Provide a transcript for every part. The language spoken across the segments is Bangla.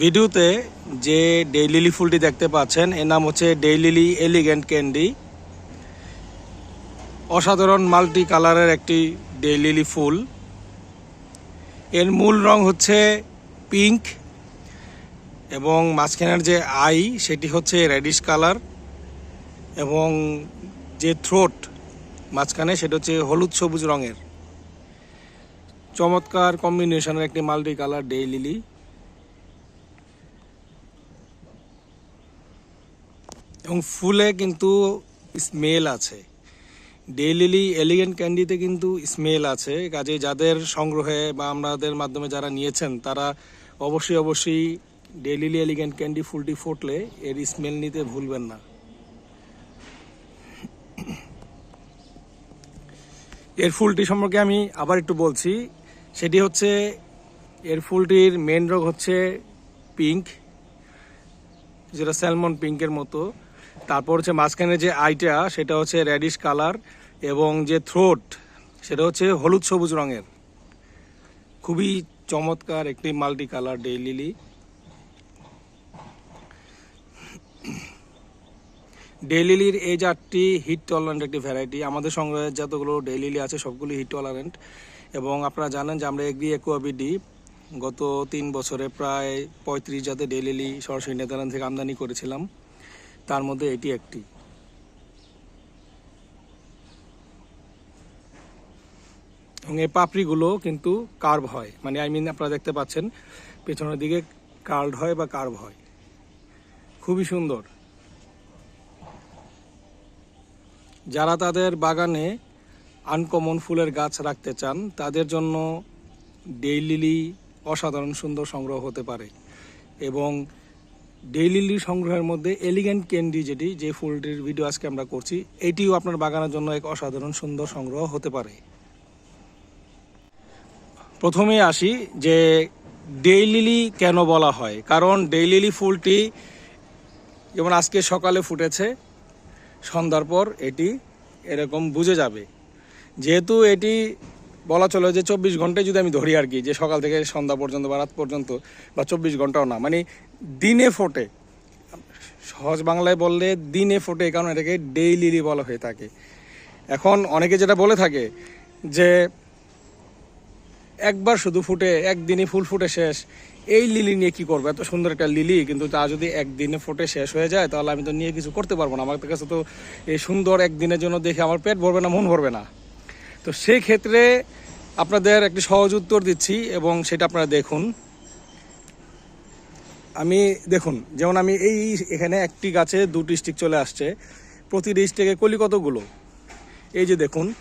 ভিডিওতে যে ডেইলিলি ফুলটি দেখতে পাচ্ছেন, এর নাম হচ্ছে ডেইলিলি এলিগেন্ট ক্যান্ডি। অসাধারণ মাল্টি কালারের একটি ডেইলিলি ফুল। এর মূল রং হচ্ছে পিঙ্ক এবং মাঝখানের যে আই, সেটি হচ্ছে রেডিশ কালার এবং যে থ্রোট মাঝখানে, সেটা হচ্ছে হলুদ সবুজ রঙের। চমৎকার কম্বিনেশনের একটি মাল্টি কালার ডে এবং ফুলে কিন্তু স্মেল আছে। ডে লিলি এলিগেন্ট ক্যান্ডিতে কিন্তু স্মেল আছে। কাজে যাদের সংগ্রহে বা আমাদের মাধ্যমে যারা নিয়েছেন, তারা অবশ্যই অবশ্যই ডে লিলি এলিগেন্ট ক্যান্ডি ফুলটি ফুটলে এর স্মেল নিতে ভুলবেন না। এর ফুলটি সম্পর্কে আমি আবার একটু বলছি। সেটি হচ্ছে, এর ফুলটির মেন রোগ হচ্ছে পিঙ্ক যেটা স্যালমন পিঙ্কের মতো। তারপর হচ্ছে মাঝখানে যে আইটা, সেটা হচ্ছে রেডিশ কালার এবং যে থ্রোট সেটা হচ্ছে হলুদ সবুজ রঙের। খুবই চমৎকার একটি মাল্টি কালার ডে লিলি ডেলিলির এই জাতটি হিট টলারেন্ট একটি ভ্যারাইটি আমাদের সংগ্রহের যতগুলো ডেলিলি আছে, সবগুলি হিট টলারেন্ট এবং আপনারা জানেন যে আমরা এগ্রি একুয়াবিডি গত তিন বছরে প্রায় পঁয়ত্রিশ জাতের ডেলিলি সরাসরি নেদারল্যান্ড থেকে আমদানি করেছিলাম। তার মধ্যে এটি একটি। এবং এই পাপড়িগুলো কিন্তু কার্ভ হয়। মানে আই মিন আপনারা দেখতে পাচ্ছেন, পেছনের দিকে কার্ড হয় বা কার্ভ হয়। খুবই সুন্দর। যারা তাদের বাগানে আনকমন ফুলের গাছ রাখতে চান, তাদের জন্য ডেইলিলি অসাধারণ সুন্দর সংগ্রহ হতে পারে। এবং ডেইলিলি সংগ্রহের মধ্যে এলিগেন্ট ক্যান্ডি যেটি, যে ফুলটির ভিডিও আজকে আমরা করছি, এটিও আপনার বাগানের জন্য এক অসাধারণ সুন্দর সংগ্রহ হতে পারে। প্রথমে আসি যে ডেইলিলি কেন বলা হয়? কারণ ডেইলিলি ফুলটি যেমন আজকে সকালে ফুটেছে, সন্ধ্যার পর এটি এরকম বুঝে যাবে। যেহেতু এটি বলা চলে যে চব্বিশ ঘন্টায় যদি আমি ধরি আর কি, যে সকাল থেকে সন্ধ্যা পর্যন্ত বা রাত পর্যন্ত, বা চব্বিশ ঘন্টাও না মানে দিনে ফোটে। সহজ বাংলায় বললে দিনে ফোটে কারণ এটাকে ডেইলিলি বলা হয়ে থাকে। এখন অনেকে যেটা বলে থাকে যে একবার শুধু ফুটে একদিনই ফুল ফুটে শেষ, এই লিলি নিয়ে কি করব? এত সুন্দর একটা লিলি, কিন্তু তা যদি একদিনে ফুটে শেষ হয়ে যায়, তাহলে আমি তো নিয়ে কিছু করতে পারব না। আমার কাছে তো এই সুন্দর একদিনের জন্য দেখে আমার পেট ভরবে না, মন ভরবে না। তো সেই ক্ষেত্রে আপনাদের একটি সহজ উত্তর দিচ্ছি এবং সেটা আপনারা দেখুন। আমি, দেখুন, যেমন আমি এই এখানে একটি গাছে দুটি স্টিক চলে আসছে। প্রতিটি স্টিকে কলি কতগুলো? এই যে দেখুন,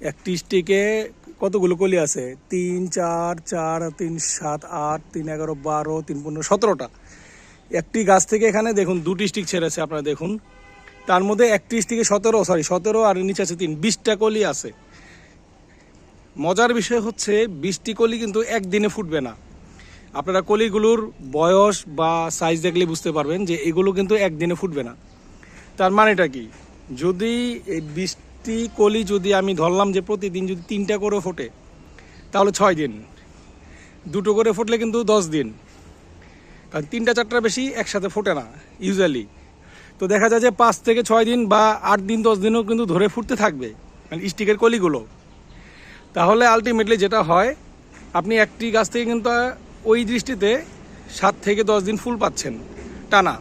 একটি স্টিকে কতগুলো কলি আছে? তিন, চার চার, তিন, সাত, আট, তিন, এগারো, বারো, তিন, পনেরো, সতেরোটা। একটি গাছ থেকে এখানে দেখুন, দুটি স্টিক ছেড়েছে, আপনারা দেখুন। তার মধ্যে একটি স্টিকে সতেরো সরি সতেরো আর নিচে আছে তিন। বিশটা কলি আছে। মজার বিষয় হচ্ছে বৃষ্টি কলি কিন্তু একদিনে ফুটবে না। আপনারা কলিগুলোর বয়স বা সাইজ দেখলে বুঝতে পারবেন যে এগুলো কিন্তু একদিনে ফুটবে না। তার মানেটা কি? যদি বৃষ্টি কলি যদি আমি ধরলাম যে প্রতিদিন যদি তিনটা করে ফোটে, তাহলে ছয় দিন। দুটো করে ফুটলে কিন্তু দশ দিন। কারণ তিনটা চারটা বেশি একসাথে ফোটে না ইউজুয়ালি তো দেখা যায় যে পাঁচ থেকে ছয় দিন বা আট দিন, দশ দিনও কিন্তু ধরে ফুটতে থাকবে মানে স্টিকের কলিগুলো। তাহলে আলটিমেটলি যেটা হয়, আপনি একটি গাছ থেকে কিন্তু ওই দৃষ্টিতে সাত থেকে দশ দিন ফুল পাচ্ছেন, টানা।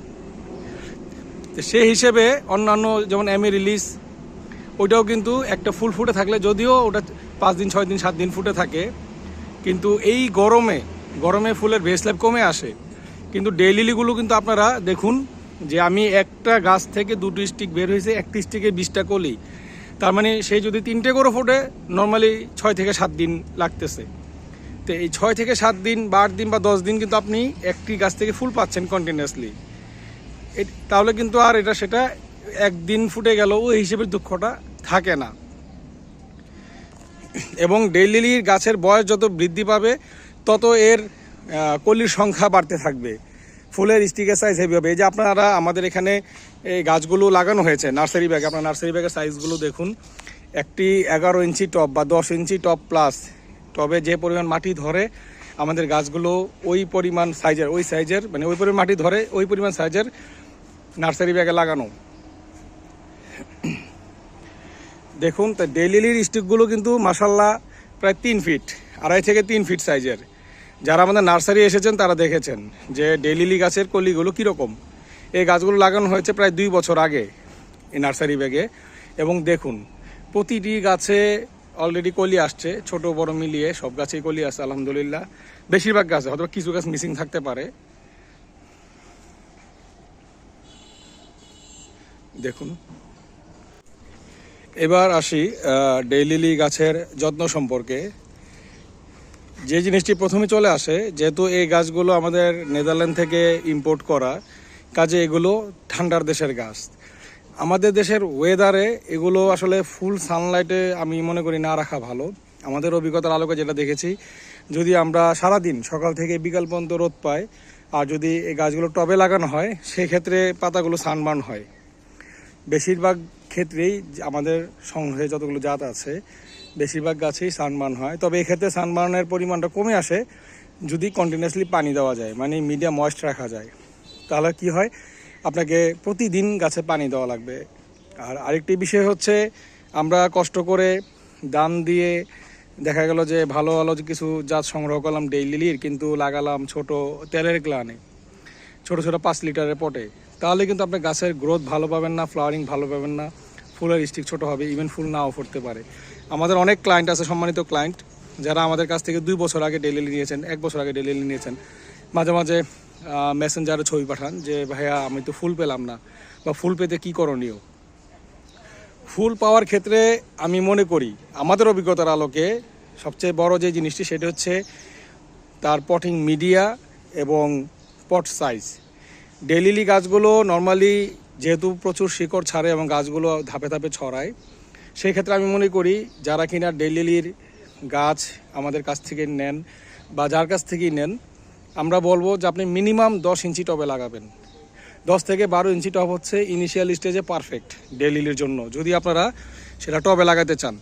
সেই হিসেবে অন্যান্য যেমন এমএ রিলিজ ওইটাও কিন্তু একটা ফুল ফুটে থাকলে, যদিও ওটা পাঁচ দিন, ছয় দিন, সাত দিন ফুটে থাকে, কিন্তু এই গরমে গরমে ফুলের লাইফ কমে আসে। কিন্তু ডেইলিলিগুলো কিন্তু আপনারা দেখুন, যে আমি একটা গাছ থেকে দুটো স্টিক বের হয়েছে, একটি স্টিকে বিশটা কলি। তার মানে সেই যদি তিনটে করে ফোটে নর্মালি ছয় থেকে সাত দিন লাগতেছে। তো এই ছয় থেকে সাত দিন বা আট দিন বা দশ দিন কিন্তু আপনি একটি গাছ থেকে ফুল পাচ্ছেন কন্টিনিউয়াসলি তাহলে কিন্তু আর এটা সেটা একদিন ফুটে গেল, ওই হিসেবে দুঃখটা থাকে না। এবং ডেইলির গাছের বয়স যত বৃদ্ধি পাবে, তত এর কলির সংখ্যা বাড়তে থাকবে। ফুলের স্টিকের সাইজ হেভি হবে। এই যে আপনারা আমাদের এখানে এই গাছগুলো লাগানো হয়েছে নার্সারি ব্যাগে আপনার নার্সারি ব্যাগের সাইজগুলো দেখুন। একটি এগারো ইঞ্চি টপ বা দশ ইঞ্চি টপ প্লাস টবে যে পরিমাণ মাটি ধরে আমাদের গাছগুলো, ওই পরিমাণ সাইজের ওই সাইজের মানে ওই পরিমাণ মাটি ধরে ওই পরিমাণ সাইজের নার্সারি ব্যাগে লাগানো। দেখুন, তা ডেইলিলির স্টিকগুলো কিন্তু মাসাল্লাহ প্রায় তিন ফিট আড়াই থেকে তিন ফিট সাইজের যারা আমাদের নার্সারি এসেছেন, তারা দেখেছেন যে ডেইলিলি গাছের কলিগুলো কীরকম। এই গাছগুলো লাগানো হয়েছে প্রায় দুই বছর আগে এই নার্সারি ব্যাগে। এবং দেখুন, প্রতিটি গাছে অলরেডি কলি আসছে, ছোট, বড় মিলিয়ে সব গাছেই কলি আসছে আলহামদুলিল্লাহ। বেশিরভাগ গাছে, হয়তো কিছু গাছ মিসিং থাকতে পারে। দেখুন। এবার আসি ডেইলিলি গাছের যত্ন সম্পর্কে। যে জিনিসটি প্রথমে চলে আসে, যেহেতু এই গাছগুলো আমাদের নেদারল্যান্ড থেকে ইম্পোর্ট করা, কাজে এগুলো ঠান্ডার দেশের গাছ। আমাদের দেশের ওয়েদারে এগুলো আসলে ফুল সানলাইটে আমি মনে করি না রাখা ভালো। আমাদের অভিজ্ঞতার আলোকে যেটা দেখেছি, যদি আমরা সারাদিন সকাল থেকে বিকাল পর্যন্ত রোদ পাই, আর যদি এই গাছগুলো টবে লাগানো হয়, সেক্ষেত্রে পাতাগুলো সানবার্ন হয়। বেশিরভাগ ক্ষেত্রেই আমাদের সংগ্রহে যতগুলো জাত আছে বেশিরভাগ গাছেই সানবার্ন হয়। তবে এক্ষেত্রে সানবার্নের পরিমাণটা কমে আসে যদি কন্টিনিউয়াসলি পানি দেওয়া যায় মানে মিডিয়াম ময়েস্ট রাখা যায়। তাহলে কি হয়? আপনাকে প্রতিদিন গাছে পানি দেওয়া লাগবে। আর আরেকটি বিষয় হচ্ছে, আমরা কষ্ট করে দাম দিয়ে দেখা গেল যে ভালো ভালো কিছু জাত সংগ্রহ করলাম ডেইলির কিন্তু লাগালাম ছোট তেলের গ্লানে, ছোট ছোট পাঁচ লিটারের পটে। তাহলে কিন্তু আপনি গাছের গ্রোথ ভালো পাবেন না ফ্লাওয়ারিং ভালো পাবেন না, ফুলের স্টিক ছোট হবে ইভেন ফুল নাও ফুটতে পারে। আমাদের অনেক ক্লায়েন্ট আছে, সম্মানিত ক্লায়েন্ট যারা আমাদের কাছ থেকে দুই বছর আগে ডেলিলি নিয়েছেন, এক বছর আগে ডেলিলি নিয়েছেন। মাঝে মাঝে মেসেঞ্জারে ছবি পাঠান যে, ভাইয়া, আমি তো ফুল পেলাম না। বা ফুল পেতে কী করণীয়? ফুল পাওয়ার ক্ষেত্রে আমি মনে করি, আমাদের অভিজ্ঞতার আলোকে সবচেয়ে বড় যে জিনিসটি, সেটা হচ্ছে তার পটিং মিডিয়া এবং পট সাইজ ডেলিলি গাছগুলো নর্মালি যেহেতু প্রচুর শিকড় ছাড়ে এবং গাছগুলো ধাপে ধাপে ছড়ায় সেই ক্ষেত্রে আমি মনে করি যারা কিনা ডেলিলির গাছ আমাদের কাছ থেকে নেন বা যার কাছ থেকেই নেন, আমরা বলব যে আপনি মিনিমাম দশ ইঞ্চি টবে লাগাবেন। দশ থেকে বারো ইঞ্চি টব হচ্ছে ইনিশিয়াল স্টেজে পারফেক্ট ডেলিলির জন্য। যদি আপনারা সেটা টবে লাগাতে চান।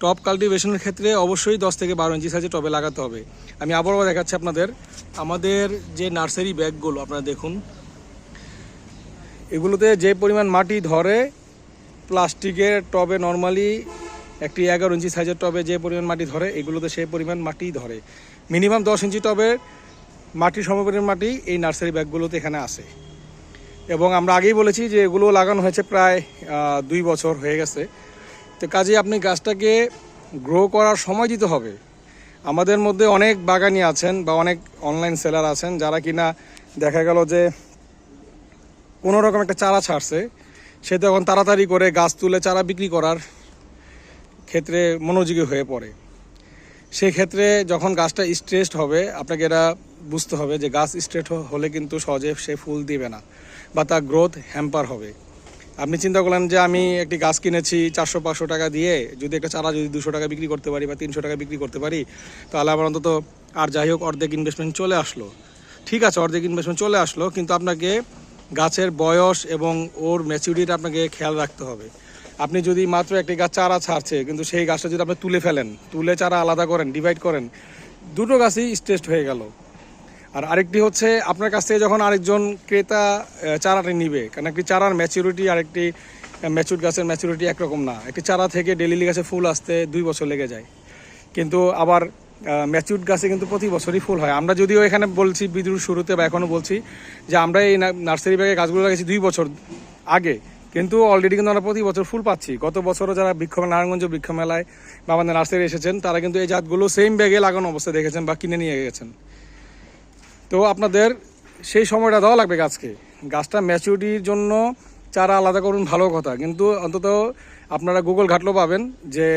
টপ কাল্টিভেশনের ক্ষেত্রে অবশ্যই দশ থেকে বারো ইঞ্চি সাইজে টবে লাগাতে হবে। আমি আবারও দেখাচ্ছি আপনাদের, আমাদের যে নার্সারি ব্যাগগুলো, আপনারা দেখুন। এগুলোতে যে পরিমাণ মাটি ধরে প্লাস্টিকের টবে নর্মালি একটি এগারো ইঞ্চি সাইজের টবে যে পরিমাণ মাটি ধরে, এগুলোতে সেই পরিমাণ মাটি ধরে। মিনিমাম দশ ইঞ্চি টবের মাটির সমপরিমাণ মাটি এই নার্সারি ব্যাগগুলোতে এখানে আসে এবং আমরা আগেই বলেছি যে এগুলো লাগানো হয়েছে প্রায় দুই বছর হয়ে গেছে। তো কাজে আপনি গাছটাকে গ্রো করার সময় দিতে হবে। আমাদের মধ্যে অনেক বাগানি আছেন বা অনেক অনলাইন সেলার আছেন যারা কিনা দেখা গেল যে কোনো রকম একটা চারা ছাড়ছে সে তখন তাড়াতাড়ি করে গাছ তুলে চারা বিক্রি করার ক্ষেত্রে মনোযোগী হয়ে পড়ে। সেই ক্ষেত্রে যখন গাছটা স্ট্রেসড হবে, আপনাকে এটা বুঝতে হবে যে গাছ স্ট্রেট হলে কিন্তু সহজে সে ফুল দিবে না বা তার গ্রোথ হ্যাম্পার হবে। আপনি চিন্তা করলেন যে আমি একটি গাছ কিনেছি চারশো পাঁচশো টাকা দিয়ে, যদি একটা চারা যদি দুশো টাকা বিক্রি করতে পারি বা তিনশো টাকা বিক্রি করতে পারি, তাহলে আমার অন্তত আর যাই হোক অর্ধেক ইনভেস্টমেন্ট চলে আসলো। ঠিক আছে, অর্ধেক ইনভেস্টমেন্ট চলে আসলো, কিন্তু আপনাকে গাছের বয়স এবং ওর ম্যাচিউরিটি আপনাকে খেয়াল রাখতে হবে। আপনি যদি মাত্র একটি গাছ চারা ছাড়ছে, কিন্তু সেই গাছটা যদি আপনি তুলে ফেলেন, তুলে চারা আলাদা করেন ডিভাইড করেন, দুটো গাছই স্ট্রেসড হয়ে গেল। আর আরেকটি হচ্ছে, আপনার কাছ থেকে যখন আরেকজন ক্রেতা চারাটি নিবে, কারণ একটি চারার ম্যাচুরিটি আরেকটি ম্যাচুর গাছের ম্যাচুরিটি একরকম না। একটি চারা থেকে ডেলিলি গাছে ফুল আসতে দুই বছর লেগে যায়। কিন্তু আবার ম্যাচুর গাছে কিন্তু প্রতি বছরই ফুল হয়। আমরা যদিও এখানে বলছি বিদ্যুৎ শুরুতে বা এখনও বলছি যে আমরা এই নার্সারি ব্যাগে গাছগুলো লাগাইছি দুই বছর আগে, কিন্তু অলরেডি কিন্তু আমরা প্রতি বছর ফুল পাচ্ছি। গত বছরও যারা বৃক্ষ নারায়ণগঞ্জ বৃক্ষ মেলায় বা আমাদের নার্সারি এসেছেন, তারা কিন্তু এই জাতগুলো সেম ব্যাগে লাগানো অবস্থায় দেখেছেন বা কিনে নিয়ে গেছেন। তো আপনাদের সেই সময়টা দেওয়া লাগবে গাছকে। গাছটা ম্যাচুরিটির জন্য চারা আলাদা করুন, ভালো কথা। কিন্তু অন্তত আপনারা গুগল ঘাটলেও পাবেন যে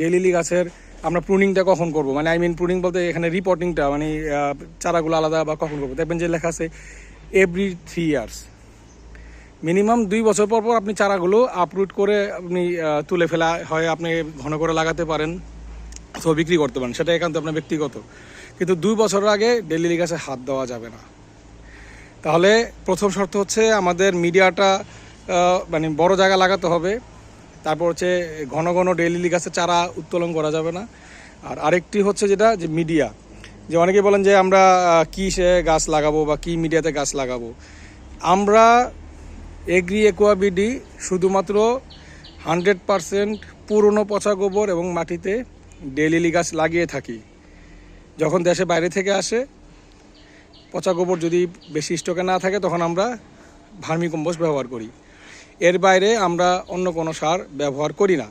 ডেলিলি গাছের আমরা প্রুনিংটা কখন করব? মানে আই মিন প্রুনিং বলতে এখানে রিপোর্টিংটা মানে চারাগুলো আলাদা বা কখন করব? দেখবেন যে লেখা আছে এভরি থ্রি ইয়ার্স মিনিমাম দুই বছর পর পর আপনি চারাগুলো আপরুট করে আপনি তুলে ফেলা হয়, আপনি ঘন করে লাগাতে পারেন অথবা বিক্রি করতে পারেন। সেটা একান্ত আপনার ব্যক্তিগত। কিন্তু দুই বছর আগে ডেলিলি গাছে হাত দেওয়া যাবে না। তাহলে প্রথম শর্ত হচ্ছে আমাদের মিডিয়াটা মানে বড় জায়গা লাগাতে হবে। তারপর হচ্ছে ঘন ঘন ডেইলি গাছে চারা উত্তোলন করা যাবে না। আর আরেকটি হচ্ছে যেটা, যে মিডিয়া যে অনেকে বলেন যে আমরা কী সে গাছ লাগাবো বা কী মিডিয়াতে গাছ লাগাবো। আমরা এগ্রি একুয়াবিডি শুধুমাত্র হান্ড্রেড পারসেন্ট পুরনো পচা গোবর এবং মাটিতে ডেলিলি গাছ লাগিয়ে থাকি। যখন দেশে বাইরে থেকে আসে, পচা গোবর যদি বেশি স্টকে না থাকে, তখন আমরা ভার্মি কম্পোস্ট ব্যবহার করি। এর বাইরে আমরা অন্য কোনো সার ব্যবহার করি না।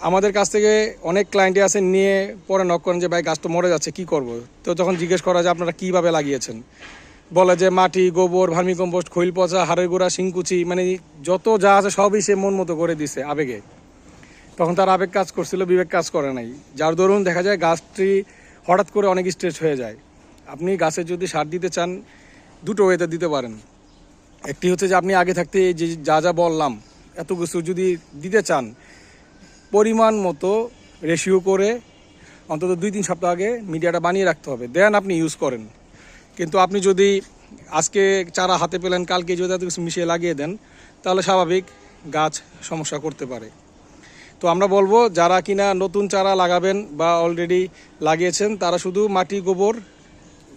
আমাদের কাছ থেকে অনেক ক্লায়েন্টে আছে নিয়ে পরে নক করেন যে, ভাই, গাছ তো মরে যাচ্ছে, কি করব? তো যখন জিজ্ঞেস করা যে আপনারা কীভাবে লাগিয়েছেন? বলে যে, মাটি, গোবর ভার্মি কম্পোস্ট খৈল পচা, হাড়ের গোড়া, শিংকুচি মানে যত যা আছে সবই সে মন মতো করে দিছে আবেগে। তখন তার আবেগ কাজ করছিল, বিবেক কাজ করে নাই। যার দরুন দেখা যায়, গাছটি হঠাৎ করে অনেক স্ট্রেচ হয়ে যায়। আপনি গাছে যদি সার দিতে চান, দুটো ওয়েতে দিতে পারেন। একটি হচ্ছে যে আপনি আগে থাকতে যে যা যা বললাম, এত কিছু যদি দিতে চান, পরিমাণ মতো রেশিও করে অন্তত দুই তিন সপ্তাহ আগে মিডিয়াটা বানিয়ে রাখতে হবে। দেন আপনি ইউজ করেন। কিন্তু আপনি যদি আজকে চারা হাতে পেলেন, কালকে যদি এত কিছু মিশিয়ে লাগিয়ে দেন, তাহলে স্বাভাবিক গাছ সমস্যা করতে পারে। তো আমরা বলব, যারা কিনা নতুন চারা লাগাবেন বা অলরেডি লাগিয়েছেন, তারা শুধু মাটি গোবর,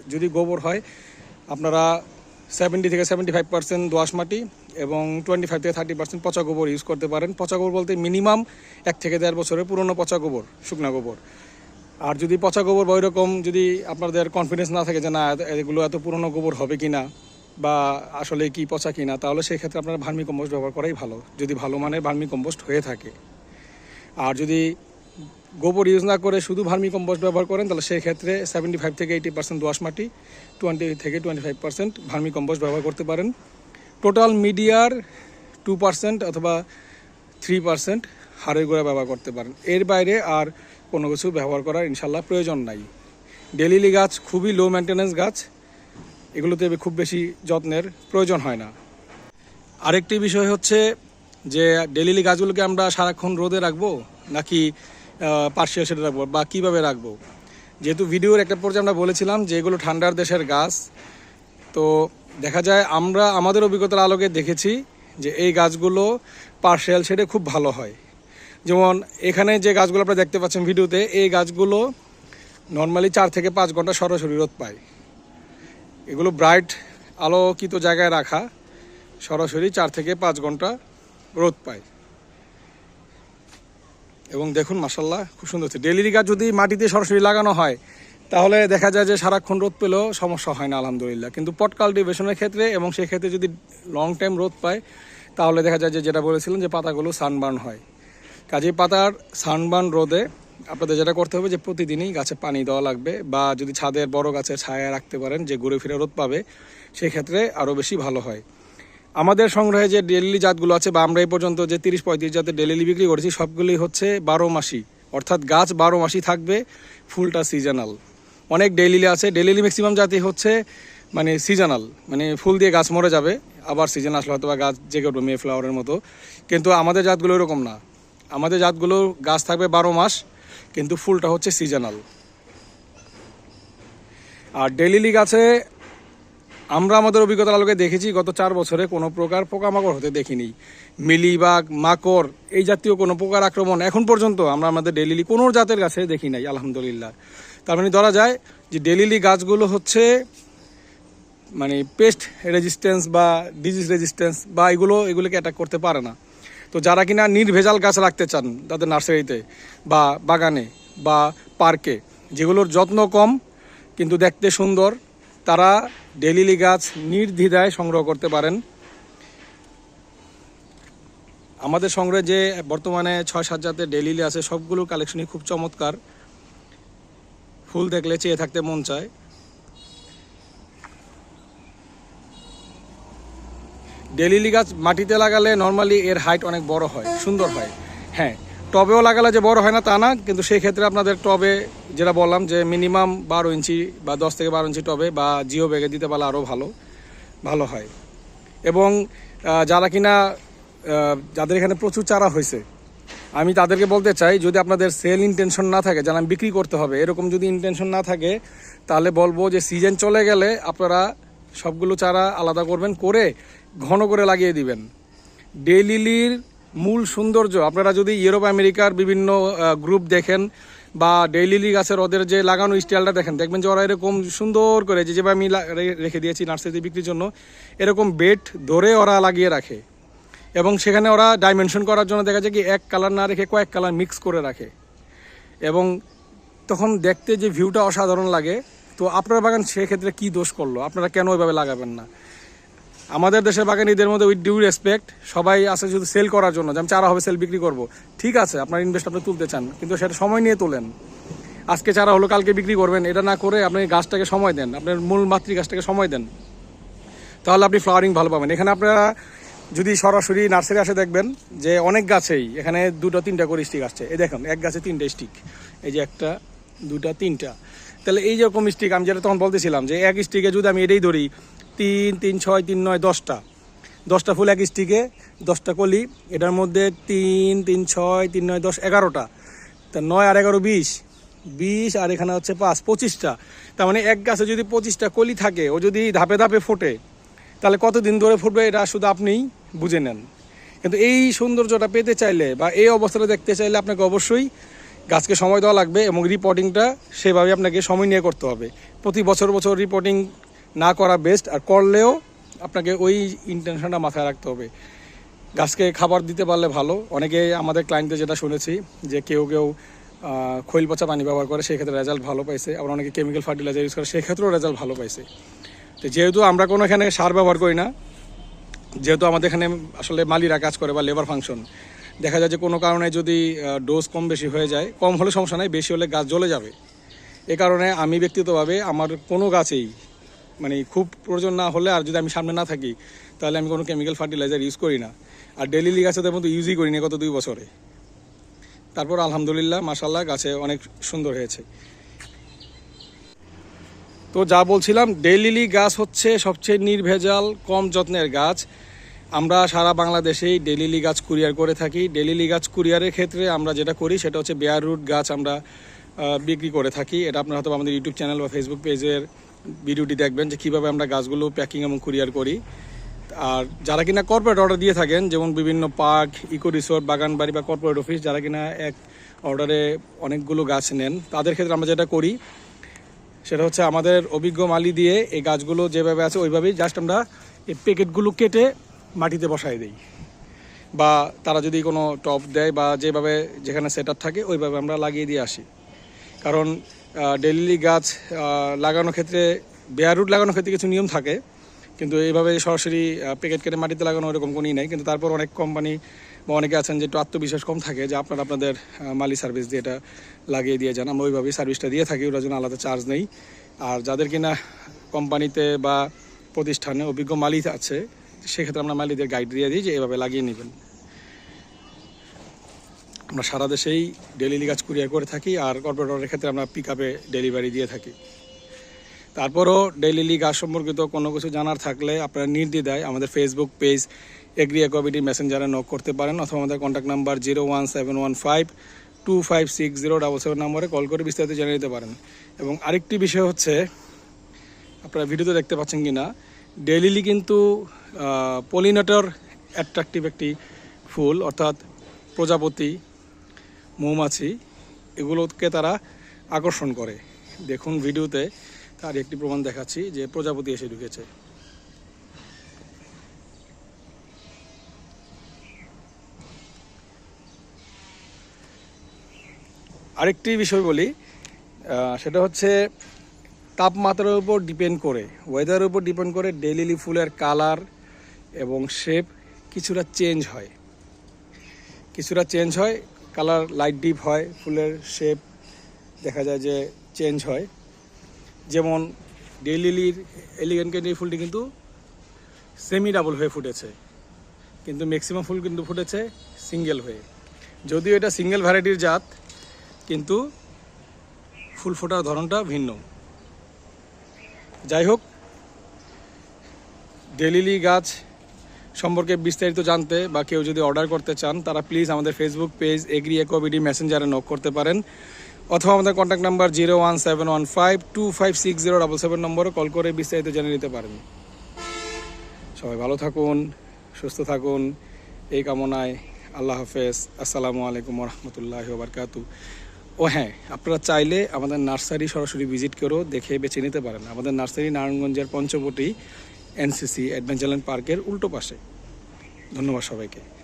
যদি গোবর হয়, আপনারা সেভেন্টি থেকে সেভেন্টি ফাইভ পার্সেন্ট দোয়াশ মাটি এবং টোয়েন্টি ফাইভ থেকে থার্টি পার্সেন্ট পচা গোবর ইউজ করতে পারেন। পচা গোবর বলতে মিনিমাম এক থেকে দেড় বছরের পুরনো পচা গোবর, শুকনা গোবর। আর যদি পচা গোবর বা ওইরকম যদি আপনাদের কনফিডেন্স না থাকে যে না, এগুলো এত পুরনো গোবর হবে কি না বা আসলে কি পচা কি না তাহলে সেই ক্ষেত্রে আপনারা ভার্মি কম্পোস্ট ব্যবহার করাই ভালো, যদি ভালো মানের ভার্মি কম্পোস্ট হয়ে থাকে। আর যদি গোবর ইউজ না করে শুধু ভার্মি কম্পোস্ট ব্যবহার করেন, তাহলে সেই ক্ষেত্রে সেভেন্টি ফাইভ থেকে এইটি পার্সেন্ট দোয়াশ মাটি টোয়েন্টি থেকে twenty five percent vermicompost ব্যবহার করতে পারেন। টোটাল মিডিয়ার টু পার্সেন্ট অথবা থ্রি পার্সেন্ট হাড়ের গোড়া ব্যবহার করতে পারেন। এর বাইরে আর কোনো কিছু ব্যবহার করার ইনশাল্লাহ প্রয়োজন নাই। ডেলিলি গাছ খুবই লো মেনটেন্যান্স গাছ, এগুলোতে খুব বেশি যত্নের প্রয়োজন হয় না। আরেকটি বিষয় হচ্ছে যে ডেলিলি গাছগুলোকে আমরা সারাক্ষণ রোদে রাখব, নাকি পার্সিয়াল শেডে রাখব বা কীভাবে রাখব। যেহেতু ভিডিওর একটা পর্যায়ে আমরা বলেছিলাম যে এগুলো ঠান্ডার দেশের গাছ, তো দেখা যায় আমরা আমাদের অভিজ্ঞতার আলোকে দেখেছি যে এই গাছগুলো পার্সিয়াল শেডে খুব ভালো হয়। যেমন এখানে যে গাছগুলো আপনারা দেখতে পাচ্ছেন ভিডিওতে, এই গাছগুলো নর্মালি চার থেকে পাঁচ ঘণ্টা সরাসরি রোদ পায়। এগুলো ব্রাইট আলোকিত জায়গায় রাখা সরাসরি চার থেকে পাঁচ ঘণ্টা রোদ পায়। এবং দেখুন মাসাল্লাহ খুব সুন্দর হচ্ছে। ডেলিরি গাছ যদি মাটিতে সরাসরি লাগানো হয়, তাহলে দেখা যায় যে সারাক্ষণ রোদ পেলেও সমস্যা হয় না, আলহামদুলিল্লাহ। কিন্তু পট কাল্টিভেশনের ক্ষেত্রে এবং সেই ক্ষেত্রে যদি লং টাইম রোদ পায়, তাহলে দেখা যায় যে যেটা বলেছিলেন যে পাতাগুলো সানবার্ন হয়। কাজেই পাতার সানবার্ন রোদে আপনাদের যেটা করতে হবে যে প্রতিদিনই গাছে পানি দেওয়া লাগবে বা যদি ছাদের বড় গাছের ছায়া রাখতে পারেন যে ঘুরে ফিরে রোদ পাবে সেই ক্ষেত্রে আরও বেশি ভালো হয়। আমাদের সংগ্রহে যে ডেলিলি জাতগুলো আছে, বা আমরা এই পর্যন্ত যে তিরিশ পঁয়ত্রিশ জাতের ডেলিলি বিক্রি করেছি, সবগুলি হচ্ছে বারো মাসি। অর্থাৎ গাছ বারো মাসি থাকবে, ফুলটা সিজনাল অনেক ডেলিলি আছে ডেলিলি ম্যাক্সিমাম জাতি হচ্ছে মানে সিজনাল মানে ফুল দিয়ে গাছ মরে যাবে, আবার সিজন আসলে হয়তো বা গাছ জেগে উঠবে মে ফ্লাওয়ারের মতো। কিন্তু আমাদের জাতগুলো এরকম না। আমাদের জাতগুলো গাছ থাকবে বারো মাস, কিন্তু ফুলটা হচ্ছে সিজনাল আর ডেলিলি গাছে আমরা আমাদের অভিজ্ঞতার আলোকে দেখেছি গত চার বছরে কোনো প্রকার পোকামাকড় হতে দেখিনি। মিলিবাগ, মাকড়, এই জাতীয় কোনো পোকার আক্রমণ এখন পর্যন্ত আমরা আমাদের ডেলিলি কোনো জাতের গাছে দেখি নাই, আলহামদুলিল্লাহ। তার মানে ধরা যায় যে ডেলিলি গাছগুলো হচ্ছে মানে পেস্ট রেজিস্ট্যান্স বা ডিজিজ রেজিস্ট্যান্স বা এগুলো, এগুলোকে অ্যাটাক করতে পারে না। তো যারা কিনা নির্ভেজাল গাছ রাখতে চান তাদের নার্সারিতে বা বাগানে বা পার্কে যেগুলোর যত্ন কম কিন্তু দেখতে সুন্দর তারা ডেলিলি গাছ নির্দ্বিধায় সংগ্রহ করতে পারেন। আমাদের সংগ্রহে যে বর্তমানে ছয় সাত জাতের ডেলিলি আছে সবগুলোর কালেকশনই খুব চমৎকার। ফুল দেখলে চেয়ে থাকতে মন চায়। ডেলিলি গাছ মাটিতে লাগালে নর্মালি এর হাইট অনেক বড় হয়, সুন্দর হয়। হ্যাঁ টবেও লাগালে যে বড় হয় না তা না, কিন্তু সেই ক্ষেত্রে আপনাদের টবে যেটা বললাম যে মিনিমাম বারো ইঞ্চি বা দশ থেকে বারো ইঞ্চি টবে বা জিও ব্যাগে দিতে পারলে আরও ভালো ভালো হয়। এবং যারা কিনা যাদের এখানে প্রচুর চারা হয়েছে, আমি তাদেরকে বলতে চাই, যদি আপনাদের সেল ইন্টেনশন না থাকে যেন আমি বিক্রি করতে হবে, এরকম যদি ইন্টেনশন না থাকে, তাহলে বলব যে সিজন চলে গেলে আপনারা সবগুলো চারা আলাদা করবেন, করে ঘন করে লাগিয়ে দিবেন। ডেলিলির মূল সৌন্দর্য, আপনারা যদি ইউরোপ আমেরিকার বিভিন্ন গ্রুপ দেখেন বা ডেইলি গাছের ওদের যে লাগানো স্টাইলটা দেখেন, দেখবেন যে ওরা এরকম সুন্দর করে যে যেভাবে আমি রেখে দিয়েছি নার্সারিতে বিক্রির জন্য, এরকম বেড ধরে ওরা লাগিয়ে রাখে। এবং সেখানে ওরা ডাইমেনশন করার জন্য দেখা যায় কি এক কালার না রেখে কয়েক কালার মিক্স করে রাখে। এবং তখন দেখতে যে ভিউটা অসাধারণ লাগে। তো আপনার বাগান সেক্ষেত্রে কি দোষ করল? আপনারা কেন ওইভাবে লাগাবেন না? আমাদের দেশের বাগানিদের মধ্যে উইথ ডিউ রেসপেক্ট সবাই আছে শুধু সেল করার জন্য, যে আমি চারা হবে সেল বিক্রি করব। ঠিক আছে, আপনার ইনভেস্ট আপনি তুলতে চান, কিন্তু সেটা সময় নিয়ে তোলেন। আজকে চারা হলো, কালকে বিক্রি করবেন, এটা না করে আপনি গাছটাকে সময় দেন, আপনার মূল মাতৃ গাছটাকে সময় দেন। তাহলে আপনি ফ্লাওয়ারিং ভালো পাবেন। এখানে আপনারা যদি সরাসরি নার্সারি আসে দেখবেন, যে অনেক গাছেই এখানে দুটো, তিনটা করে স্টিক আসছে। এই দেখুন, এক গাছে তিনটা স্টিক এই যে একটা, দুটা, তিনটা। তাহলে এই যেরকম স্টিক আমি যেটা তখন বলতেছিলাম, যে এক স্টিকে যদি আমি এটাই ধরি তিন তিন, ছয়, তিন, নয়, দশটা। দশটা ফুল এক স্টিকে, দশটা কলি, এটার মধ্যে তিন তিন, ছয়, তিন, নয়, দশ, এগারোটা। তা নয় আর এগারো, বিশ। বিশ আর এখানে হচ্ছে পাঁচ, পঁচিশটা। তার মানে এক গাছে যদি পঁচিশটা কলি থাকে, ও যদি ধাপে ধাপে ফোটে, তাহলে কতদিন ধরে ফুটবে এটা শুধু আপনিই বুঝে নেন। কিন্তু এই সৌন্দর্যটা পেতে চাইলে বা এই অবস্থাটা দেখতে চাইলে আপনাকে অবশ্যই গাছকে সময় দেওয়া লাগবে এবং রিপোর্টিংটা সেভাবে আপনাকে সময় নিয়ে করতে হবে। প্রতি বছর বছর রিপোর্টিং না করা বেস্ট আর করলেও আপনাকে ওই ইন্টেনশনটা মাথায় রাখতে হবে। গাছকে খাবার দিতে পারলে ভালো। অনেকে আমাদের ক্লায়েন্টদের যেটা শুনেছি যে কেউ কেউ খৈল পচা পানি ব্যবহার করে, সেক্ষেত্রে রেজাল্ট ভালো পাইছে। আবার অনেকে কেমিক্যাল ফার্টিলাইজার ইউজ করে, সেক্ষেত্রেও রেজাল্ট ভালো পাইছে। তো যেহেতু আমরা কোনো এখানে সার ব্যবহার করি না, যেহেতু আমাদের এখানে আসলে মালিরা কাজ করে বা লেবার ফাংশন দেখা যায় যে কোনো কারণে যদি ডোজ কম বেশি হয়ে যায়, কম হলে সমস্যা নাই, বেশি হলে গাছ জ্বলে যাবে। এ কারণে আমি ব্যক্তিগতভাবে আমার কোনো গাছেই মানে খুব প্রয়োজন না হলে আর যদি আমি সামনে না থাকি, তাহলে আমি কোনো কেমিক্যাল ফার্টিলাইজার ইউজ করি না। আর ডেলি গাছে তেমন তো ইউজই করি না গত দুই বছরে। তারপর আলহামদুলিল্লাহ মাসাল্লাহ গাছে অনেক সুন্দর হয়েছে। তো যা বলছিলাম ডেইলি গাছ হচ্ছে সবচেয়ে নির্ভেজাল, কম যত্নের গাছ। আমরা সারা বাংলাদেশেই ডেইলি গাছ কুরিয়ার করে থাকি। ডেইলি গাছ কুরিয়ারের ক্ষেত্রে আমরা যেটা করি, সেটা হচ্ছে বেয়ার রুট গাছ আমরা বিক্রি করে থাকি। এটা আপনারা হয়তো আমাদের ইউটিউব চ্যানেল বা ফেসবুক পেজের ভিডিওটি দেখবেন যে কীভাবে আমরা গাছগুলো প্যাকিং এবং কুরিয়ার করি। আর যারা কিনা কর্পোরেট অর্ডার দিয়ে থাকেন, যেমন বিভিন্ন পার্ক ইকো রিসোর্ট বাগান বাড়ি বা কর্পোরেট অফিস যারা কিনা এক অর্ডারে অনেকগুলো গাছ নেন, তাদের ক্ষেত্রে আমরা যেটা করি, সেটা হচ্ছে আমাদের অভিজ্ঞ মালি দিয়ে এই গাছগুলো যেভাবে আছে ওইভাবেই জাস্ট আমরা এই প্যাকেটগুলো কেটে মাটিতে বসাই দিই। বা তারা যদি কোনো টপ দেয় বা যেভাবে যেখানে সেট থাকে, ওইভাবে আমরা লাগিয়ে দিয়ে আসি। কারণ ডেলি গাছ লাগানোর ক্ষেত্রে বেয়ার রুট লাগানোর ক্ষেত্রে কিছু নিয়ম থাকে। কিন্তু এইভাবে সরাসরি প্যাকেট কেটে মাটিতে লাগানো এরকম কোনোই নেই। কিন্তু তারপর অনেক কোম্পানি বা অনেকে আছেন যে একটু আত্মবিশ্বাস কম থাকে যে আপনারা আপনাদের মালি সার্ভিস দিয়ে এটা লাগিয়ে দিয়ে যান। আমরা ওইভাবেই সার্ভিসটা দিয়ে থাকি ওরা জন্য আলাদা চার্জ নেই। আর যাদের কিনা কোম্পানিতে বা প্রতিষ্ঠানে অভিজ্ঞ মালিক আছে, সেক্ষেত্রে আমরা মালিদের গাইড দিয়ে দিই যে এভাবে লাগিয়ে নেবেন। আমরা সারা দেশেই ডেলিভারি কাজ কুরিয়ার করে থাকি আর কর্পোরেটরের ক্ষেত্রে আমরা পিক আপে ডেলিভারি দিয়ে থাকি। তারপরও ডেইলি গাছ সম্পর্কিত কোনো কিছু জানার থাকলে আপনারা নির্দ্বিধায় আমাদের ফেসবুক পেজ এগ্রি কমিটি মেসেঞ্জারে নক করতে পারেন অথবা আমাদের contact number zero one seven one five two five six zero double seven নম্বরে কল করে বিস্তারিত জেনে নিতে পারেন। এবং আরেকটি বিষয় হচ্ছে, আপনারা ভিডিওতে দেখতে পাচ্ছেন কি না ডেইলি কিন্তু পলিনেটর অ্যাট্রাকটিভ একটি ফুল, অর্থাৎ প্রজাপতি মৌমাছি, এগুলোকে তারা আকর্ষণ করে। দেখুন ভিডিওতে তার একটি প্রমাণ দেখাচ্ছি যে প্রজাপতি এসে ঢুকেছে। আরেকটি বিষয় বলি সেটা হচ্ছে তাপমাত্রার উপর ডিপেন্ড করে ওয়েদারের উপর ডিপেন্ড করে ডেলিলি ফুলের কালার এবং শেপ কিছুটা চেঞ্জ হয়। কিছুটা চেঞ্জ হয় কালার লাইট ডিপ হয়, ফুলের শেপ দেখা যায় যে চেঞ্জ হয়। যেমন ডেইলিলির এলিগেন্ট ক্যান্ডি ফুলটি কিন্তু সেমি ডাবল হয়ে ফুটেছে। কিন্তু ম্যাক্সিমাম ফুল কিন্তু ফুটেছে সিঙ্গেল হয়ে। যদিও এটা সিঙ্গেল ভ্যারাইটির জাত, কিন্তু ফুল ফোটার ধরনটা ভিন্ন। যাই হোক ডেলিলি গাছ সম্পর্কে বিস্তারিত জানতে বা কেউ যদি অর্ডার করতে চান, তারা প্লিজ আমাদের ফেসবুক পেজ এগ্রি একোবিডি মেসেঞ্জারে নক করতে পারেন। অথবা আমাদের contact number zero one seven one five two five six zero double seven নম্বরে কল করে বিস্তারিত জেনে নিতে পারেন। সবাই ভালো থাকুন, সুস্থ থাকুন, এই কামনায় আল্লাহ হাফেজ। আসসালামু আলাইকুম রহমতুল্লাহ বারকাতু ও হ্যাঁ আপনারা চাইলে আমাদের নার্সারি সরাসরি ভিজিট করেও দেখে বেছে নিতে পারেন। আমাদের নার্সারি নারায়ণগঞ্জের পঞ্চবটি। এনসিসি অ্যাডভেঞ্চারল্যান্ড পার্কের উল্টো পাশে। ধন্যবাদ সবাইকে।